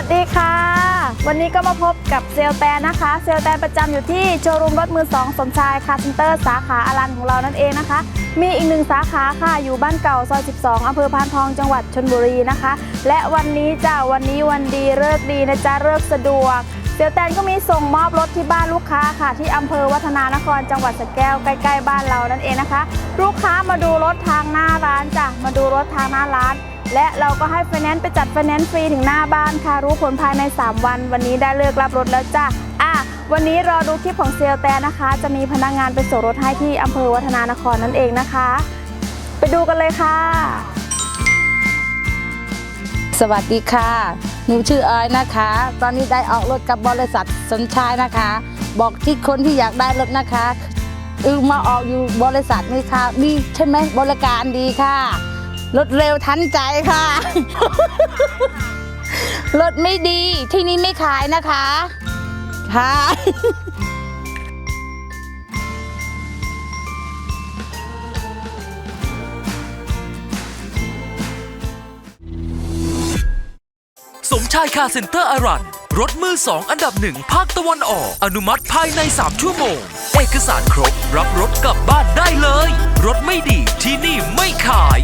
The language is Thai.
วัสดีค่ะ วันนี้ก็มาพบกับเซลแตนนะคะ เซลแตนประจำอยู่ที่โชว์รูมรถมือ2สมชายคาร์เซนเตอร์สาขาอารันของเรานั่นเองนะคะ มีอีกหนึ่งสาขาค่ะอยู่บ้านเก่าซอย 12อำเภอพานทองจังหวัดชนบุรีนะคะ และวันนี้จ้าวันนี้วันดีเลิกดีนะจ๊ะเลิกสะดวกเซลแตนก็มีส่งมอบรถที่บ้านลูกค้าค่ะ ที่อำเภอวัฒนานครจังหวัดสระแก้วใกล้ ๆ บ้านเรานั่นเองนะคะ ลูกค้ามาดูรถทางหน้าร้านจ้ะมาดูรถทางหน้าร้าน และเราก็ให้ไฟแนนซ์ไปจัดไฟแนนซ์ฟรีถึงหน้าบ้านค่ะ รู้ผลภายใน 3 วัน วันนี้ได้เลือกรับรถแล้วจ้ะอะวันนี้รอดูคลิปของเซลแตนนะคะ จะมีพนักงานไปส่งรถให้ที่อำเภอวัฒนานครนั่นเองนะคะ ไปดูกันเลยค่ะ สวัสดีค่ะ หนูชื่อออยนะคะ ตอนนี้ได้ออกรถกับบริษัทสนชายนะคะ บอกที่คนที่อยากได้รถนะคะเออมาออกอยู่บริษัทนี้ค่ะดีใช่ไหมบริการดีค่ะ รถเร็วทันใจค่ะ รถไม่ดีที่นี่ไม่ขายนะคะ ค่ะ สมชายคาร์เซ็นเตอร์อารัน รถมือสองอันดับหนึ่งภาคตะวันออก อนุมัติภายใน 3 ชั่วโมง เอกสารครบ รับรถกลับบ้านได้เลย รถไม่ดีที่นี่ไม่ขาย